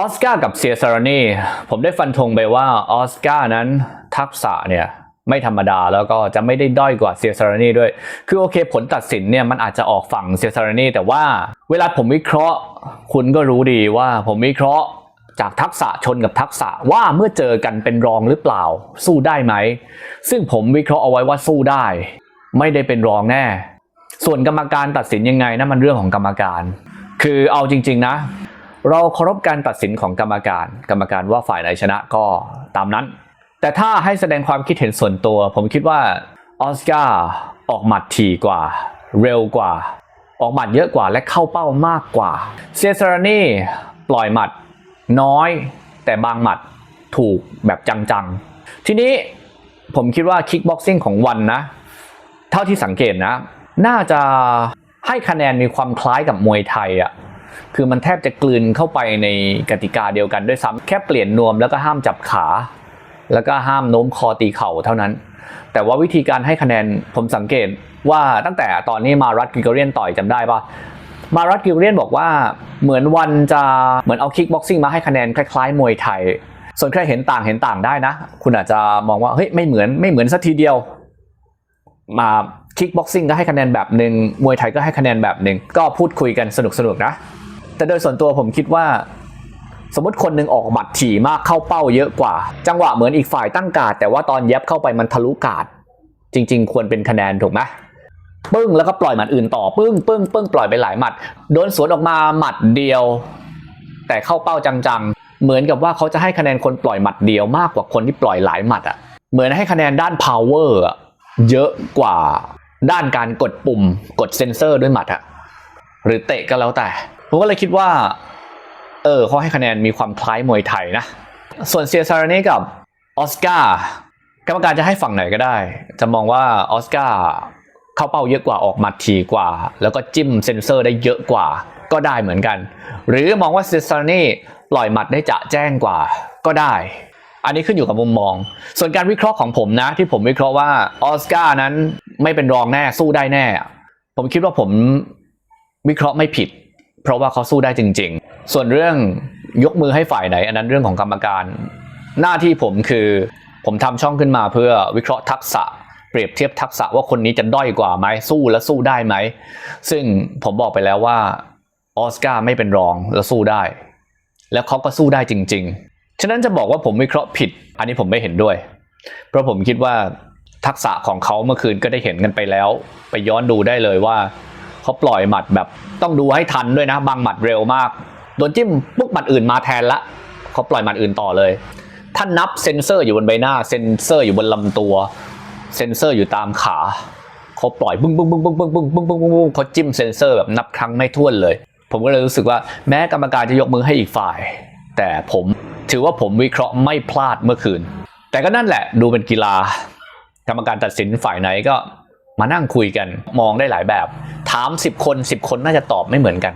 ออสการ์กับเซียซารานีผมได้ฟันธงไปว่าออสการ์นั้นทักษะเนี่ยไม่ธรรมดาแล้วก็จะไม่ได้ด้อยกว่าเซียซารานีด้วย คือโอเคผลตัดสินเนี่ยมันอาจจะออกฝั่งเซียซารานีแต่ว่าเวลาผมวิเคราะห์ คุณก็รู้ดีว่าผมวิเคราะห์จากทักษะชนกับทักษะว่าเมื่อเจอกันเป็นรองหรือเปล่า สู้ได้ไหม ซึ่งผมวิเคราะห์เอาไว้ว่าสู้ได้ ไม่ได้เป็นรองแน่ ส่วนกรรมการตัดสินยังไงนะมันเรื่องของกรรมการ คือเอาจริง ๆ นะ เราเคารพการตัดสินของกรรมการ กรรมการว่าฝ่ายไหนชนะก็ตามนั้น แต่ถ้าให้แสดงความคิดเห็นส่วนตัว ผมคิดว่าออสการ์ออกหมัดถี่กว่า เร็วกว่า ออกหมัดเยอะกว่าและเข้าเป้ามากกว่าเซซารานี่ปล่อยหมัดน้อย แต่บางหมัดถูกแบบจังๆ ทีนี้ผมคิดว่าคิกบ็อกซิ่งของวันนะ เท่าที่สังเกตนะ น่าจะให้คะแนนมีความคล้ายกับมวยไทยอะ่ะ คือมันแทบจะกลืนเข้าไปในกติกาเดียวกันด้วยซ้ำแค่เปลี่ยนนวมแล้วก็ห้ามจับขา แล้วก็ห้ามโน้มคอตีเข่าเท่านั้น แต่ว่าวิธีการให้คะแนนผมสังเกตว่าตั้งแต่ตอนนี้มารัตกิกเรียนต่อยจำได้ปะมารัตกิกเรียนบอกว่าเหมือนวันจะเหมือนเอาคิกบ็อกซิ่งมาให้คะแนนคล้ายๆ มวยไทย ส่วนใครเห็นต่างเห็นต่างได้นะ คุณอาจจะมองว่าเฮ้ยไม่เหมือนไม่เหมือนสักทีเดียวมาคิกบ็อกซิ่งก็ให้คะแนนแบบหนึ่งมวยไทยก็ให้คะแนนแบบหนึ่งก็พูดคุยกันสนุกๆนะ แต่โดยส่วนตัวผมคิดว่า สมมติคนหนึ่งออกหมัดถี่มากเข้าเป้าเยอะกว่า จังหวะเหมือนอีกฝ่ายตั้งการ์ดแต่ว่าตอนเย็บเข้าไปมันทะลุการ์ดจริง ๆ ควรเป็นคะแนนถูกไหมปึ้งแล้วก็ปล่อยหมัดอื่นต่อปึ้งปึ้งปึ้งปล่อยไปหลายหมัด โดนสวนออกมาหมัดเดียว แต่เข้าเป้าจังๆ เหมือนกับว่าเขาจะให้คะแนนคนปล่อยหมัดเดียวมากกว่าคนที่ปล่อยหลายหมัดอะเหมือนให้คะแนนด้าน power อะเยอะกว่าด้านการกดปุ่มกดเซนเซอร์ด้วยหมัดอะหรือเตะก็แล้วแต่ ผมก็เลยคิดว่า เออเขาให้คะแนนมีความคล้ายมวยไทยนะ ส่วนเซียซารานีกับออสการ์กรรมการจะให้ฝั่งไหนก็ได้ จะมองว่าออสการ์เข้าเป้าเยอะกว่าออกหมัดทีกว่า แล้วก็จิ้มเซนเซอร์ได้เยอะกว่า ก็ได้เหมือนกัน หรือมองว่าเซียซารานีปล่อยหมัดได้จะแจ้งกว่าก็ได้ อันนี้ขึ้นอยู่กับมุมมอง ส่วนการวิเคราะห์ของผมนะ ที่ผมวิเคราะห์ว่าออสการ์นั้นไม่เป็นรองแน่สู้ได้แน่ ผมคิดว่าผมวิเคราะห์ไม่ผิด เพราะว่าเขาสู้ได้จริง ๆ ส่วนเรื่องยกมือให้ฝ่ายไหน อันนั้นเรื่องของกรรมการ หน้าที่ผมคือ ผมทำช่องขึ้นมาเพื่อวิเคราะห์ทักษะ เปรียบเทียบทักษะว่าคนนี้จะด้อยกว่าไหมสู้แล้วสู้ได้ไหม ซึ่งผมบอกไปแล้วว่าออสการ์ไม่เป็นรองแล้วสู้ได้ แล้วเขาก็สู้ได้จริง ๆ ฉะนั้นจะบอกว่าผมวิเคราะห์ผิด อันนี้ผมไม่เห็นด้วย เพราะผมคิดว่าทักษะของเขาเมื่อคืนก็ได้เห็นกันไปแล้ว ไปย้อนดูได้เลยว่า เขาปล่อยหมัดแบบต้องดูให้ทันด้วยนะ บางหมัดเร็วมาก โดนจิ้มปุ๊บหมัดอื่นมาแทนละเขาปล่อยหมัดอื่นต่อเลยถ้านับเซนเซอร์อยู่บนใบหน้า เซนเซอร์อยู่บนลำตัว เซนเซอร์อยู่ตามขาเขาปล่อยบึ้งบึ้งบึ้งบึ้งบึ้งบึ้งบึ้งบึ้งบึ้งบึ้งเขาจิ้มเซนเซอร์แบบนับครั้งไม่ถ้วนเลย ผมก็เลยรู้สึกว่าแม้กรรมการจะยกมือให้อีกฝ่าย แต่ผมถือว่าผมวิเคราะห์ไม่พลาดเมื่อคืน แต่ก็นั่นแหละดูเป็นกีฬากรรมการตัดสินฝ่ายไหนก็ มานั่งคุยกันมองได้หลายแบบ ถาม 10 คน 10 คนน่าจะตอบไม่เหมือนกัน